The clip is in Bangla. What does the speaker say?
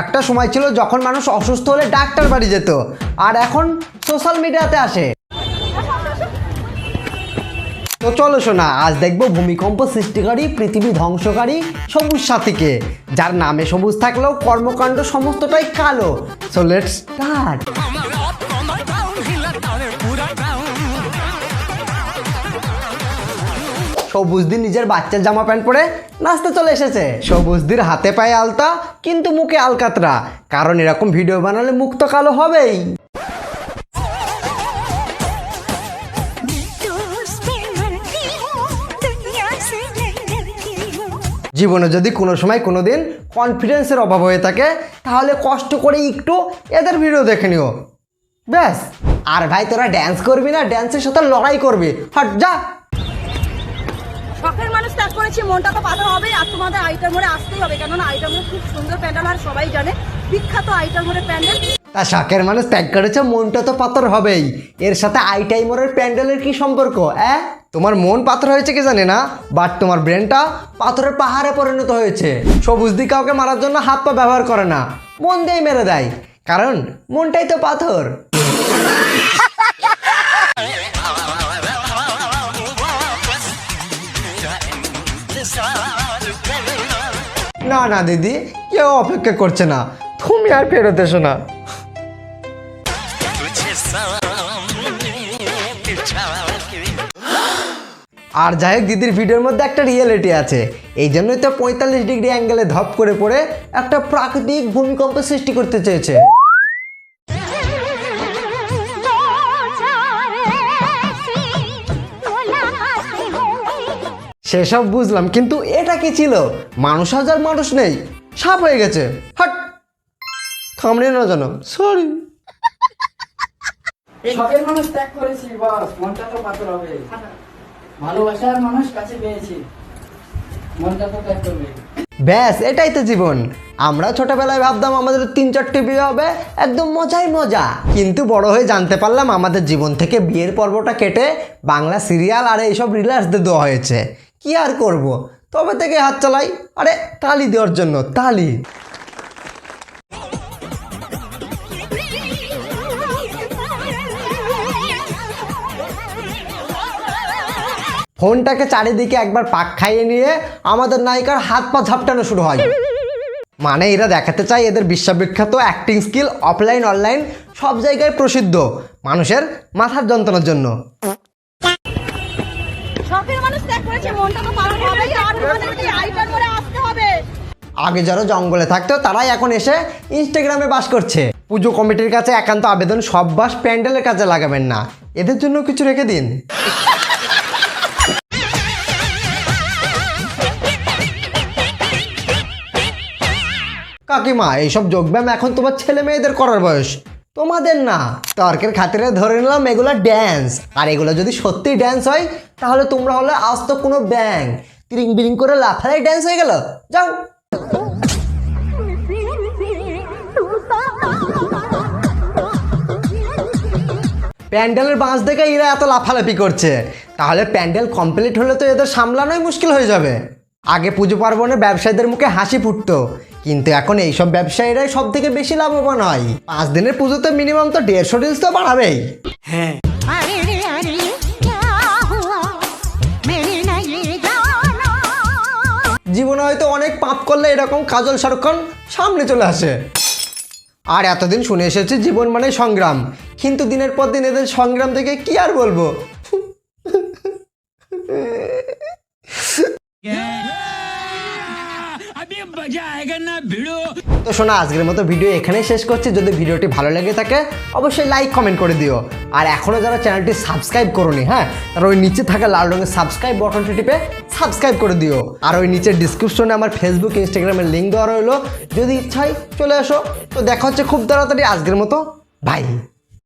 একটা সময় ছিল যখন মানুষ অসুস্থ হলে ডাক্তার বাড়ি যেত, আর এখন সোশ্যাল মিডিয়াতে আসে। তো চলো শোনা আজ দেখব ভূমিকম্প সৃষ্টিকারী, পৃথিবী ধ্বংসকারী সবুজ সাথীকে, যার নামে সবুজ থাকলেও কর্মকাণ্ড সমস্তটাই কালো। সো লেটস স্টার্ট সবুজদি নিজের বাচ্চার জামা প্যান্ট পরে নাচতে চলে এসেছে। সবুজদির হাতে পায়ে আলতা, কিন্তু মুখে আলকাতরা। কারণ এরকম ভিডিও বানালে মুখ তো কালো হবেই। জীবনে যদি কোনো সময় কোনো দিন কনফিডেন্সের অভাব হয়ে থাকে, তাহলে কষ্ট করে একটু এদের ভিডিও দেখে নিও। ব্যাস। আর ভাই, তোরা ড্যান্স করবি না ড্যান্সের সাথে লড়াই করবি। হট, যা। শখের মানুষ ত্যাগ করেছি, মনটা তো পাথর হবে আর তোমাদের আইটার মোড়ে আসতেই হবে, কেননা আইটার মোড়ে খুব সুন্দর প্যান্ডেল, আর সবাই জানে, বিখ্যাত আইটার মোড়ে প্যান্ডেল। তা শাকের মানুষ ত্যাগ করেছে, মনটা তো পাথর হবেই। এর সাথে আই টাইমরের প্যান্ডেলের কি সম্পর্ক, অ্যাঁ? তোমার মন পাথর হয়েছে কি জানি না বাট তোমার ব্রেনটা পাথরের পাহাড়ে পরিণত হয়েছে। সবুজ দি কাউকে মারার জন্য হাত পা ব্যবহার করে না, মন দিয়ে মেরে দেয়, কারণ মনটাই তো পাথর। না না, দিদি, কেউ অপেক্ষা করছে না। তুমি আর ফেরত এসো না। আর যাই হোক, দিদির ভিডিওর মধ্যে একটা রিয়েলিটি আছে। এই জন্যই তো পঁয়তাল্লিশ ডিগ্রি অ্যাঙ্গেলে ধপ করে পড়ে একটা প্রাকৃতিক ভূমিকম্প সৃষ্টি করতে চেয়েছে। সেসব বুঝলাম কিন্তু এটা কি ছিল? মানুষ হাজার মানুষ নেই সাপ হয়ে গেছে। হট! কামড়ে না জানো সরি শখের মানুষ ত্যাগ করেছি বাস মনটা তো পাথর হবে। ভালোবাসার মানুষ কাছে পেয়েছি মনটা তো ত্যাগ করবে। ব্যাস এটাই তো জীবন। আমরা ছোটবেলায় ভাবতাম আমাদের তিন চারটে বিয়ে হবে একদম মজাই মজা। কিন্তু বড় হয়ে জানতে পারলাম আমাদের জীবন থেকে বিয়ের পর্বটা কেটে বাংলা সিরিয়াল আর এইসব রিলার্সদের দেওয়া হয়েছে। কি আর করব? তবে থেকে হাত চালাই। আরে, তালি দেওয়ার জন্য, তালি। ফোনটাকে চারিদিকে একবার পাক খাইয়ে নিয়ে আমাদের নায়িকার হাত পা ঝাপটানো শুরু হয়। মানে এরা দেখাতে চায় এদের বিশ্ববিখ্যাত অ্যাক্টিং স্কিল অফলাইন অনলাইন সব জায়গায় প্রসিদ্ধ মানুষের মাথার যন্ত্রণার জন্য। আগে যারা জঙ্গলে থাকতো তারাই এখন এসে ইনস্টাগ্রামে বাস করছে। পুজো কমিটির কাছে একান্ত আবেদন সব বাস প্যান্ডেলের কাজে লাগাবেন না। এদের জন্য কিছু রেখে দিন। কাকিমা এইসব যোগব্যায়াম এখন তোমার ছেলে মেয়েদের করার বয়স। তোমাদের না। তর্কের খাতিরে ধরে নিলাম এগুলো ড্যান্স আর এগুলো যদি সত্যি ড্যান্স হয়, তাহলে তোমরা হলে আজ তো কোনো ব্যাং তিরিং বিরিং করে লাফালাই ড্যান্স হয়ে গেল। যাও। প্যান্ডেলের বাঁশ দেখে এরা এত লাফালাফি করছে। তাহলে প্যান্ডেল কমপ্লিট হলে তো এদের সামলানোই মুশকিল হয়ে যাবে। আগে পুজো পার্বণে ব্যবসায়ীদের মুখে হাসি ফুটতো। কিন্তু এখন এইসব ব্যবসায়ীরাই সব থেকে বেশি লাভবান হয়। পাঁচ দিনের পুজো তো মিনিমাম তো দেড়শো রিলস তো বাড়াবেই। হ্যাঁ। জীবনে হয়তো অনেক পাপ করলে এরকম কাজল শাহরুখ সামনে চলে আসে। আর এতদিন শুনে এসেছি জীবন মানে সংগ্রাম। কিন্তু দিনের পর দিন এদের সংগ্রাম থেকে কি আর বলব? তো শোনা, আজকের মতো ভিডিও এখানেই শেষ করছি। যদি ভিডিওটি ভালো লেগে থাকে, অবশ্যই লাইক কমেন্ট করে দিও। আর এখনও যারা চ্যানেলটি সাবস্ক্রাইব করোনি হ্যাঁ তারা ওই নিচে থাকা লাল রঙের সাবস্ক্রাইব বটনটি টিপে সাবস্ক্রাইব করে দিও। আর ওই নিচের ডিসক্রিপশনে আমার ফেসবুক ইনস্টাগ্রামের লিঙ্ক দেওয়া রইল। যদি ইচ্ছা চলে আসো। তো দেখা হচ্ছে খুব তাড়াতাড়ি। আজকের মতো বাই